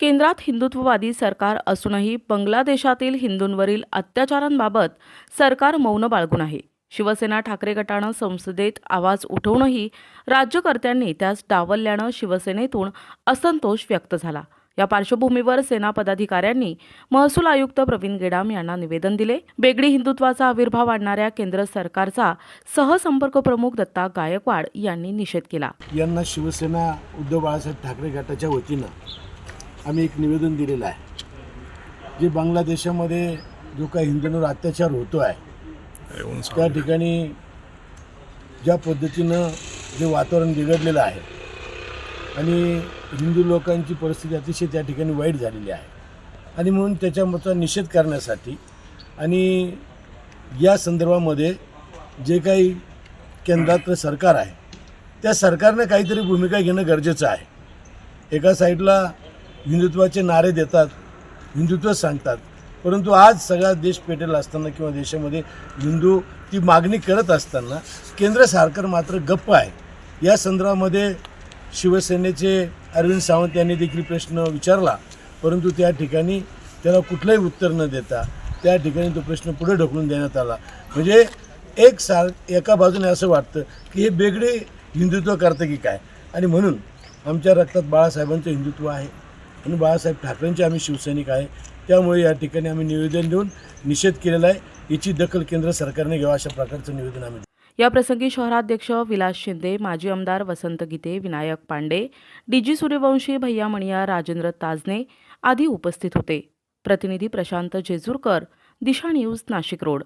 केंद्रात हिंदुत्ववादी सरकार असूनही बांगलादेशातील हिंदूंवरील अत्याचारांबाबत सरकार मौन बाळगून आहे. शिवसेना ठाकरे गटानं संसदेत आवाज उठवूनही राज्यकर्त्यांनी त्यास डावलल्यानं शिवसेनेतून असंतोष व्यक्त झाला. या पार्श्वभूमीवर सेना पदाधिकाऱ्यांनी महसूल आयुक्त प्रवीण गेडाम यांना निवेदन दिले. बेगडी हिंदुत्वाचा आविर्भाव आणणाऱ्या केंद्र सरकारचा सहसंपर्क प्रमुख दत्ता गायकवाड यांनी निषेध केला. यांना शिवसेना उद्धव बाळासाहेब ठाकरे गटाच्या वतीनं आम्ही एक निवेदन दिलेलं आहे. जे बांगलादेशामध्ये जो काही हिंदूंवर अत्याचार होतो आहे त्या ठिकाणी ज्या पद्धतीनं जे वातावरण बिघडलेलं आहे आणि हिंदू लोकांची परिस्थिती अतिशय त्या ठिकाणी वाईट झालेली आहे. आणि म्हणून त्याच्याचा निषेध करण्यासाठी आणि या संदर्भामध्ये जे काही केंद्रातलं सरकार आहे त्या सरकारनं काहीतरी भूमिका घेणं गरजेचं आहे. एका साईडला हिंदुत्वाचे नारे देतात हिंदुत्व सांगतात. परंतु आज सगळा देश पेटेल असताना किंवा देशामध्ये हिंदू ती मागणी करत असताना केंद्र सरकार मात्र गप्प आहे. या संदर्भामध्ये शिवसेनेचे अरविंद सावंत यांनी देखील प्रश्न विचारला. परंतु त्या ठिकाणी त्याला कुठलंही उत्तर न देता त्या ठिकाणी तो प्रश्न पुढे ढकलून देण्यात आला. म्हणजे एक सार एका बाजूने असं वाटतं की हे बेगडे हिंदुत्व करतं की काय? आणि म्हणून आमच्या रक्तात बाळासाहेबांचं हिंदुत्व आहे. आणि बाळासाहेब ठाकरेंचे आम्ही शिवसैनिक आहे. त्यामुळे या ठिकाणी आम्ही निवेदन देऊन निषेध केलेला आहे. याची दखल केंद्र सरकारने घ्यावा अशा प्रकारचं निवेदन आम्ही याप्रसंगी शहराध्यक्ष विलास शिंदे माजी आमदार वसंत गीते विनायक पांडे डीजी सूर्यवंशी भैया मणिया राजेंद्र ताजने आदी उपस्थित होते. प्रतिनिधी प्रशांत जेजूरकर दिशा न्यूज नाशिक रोड.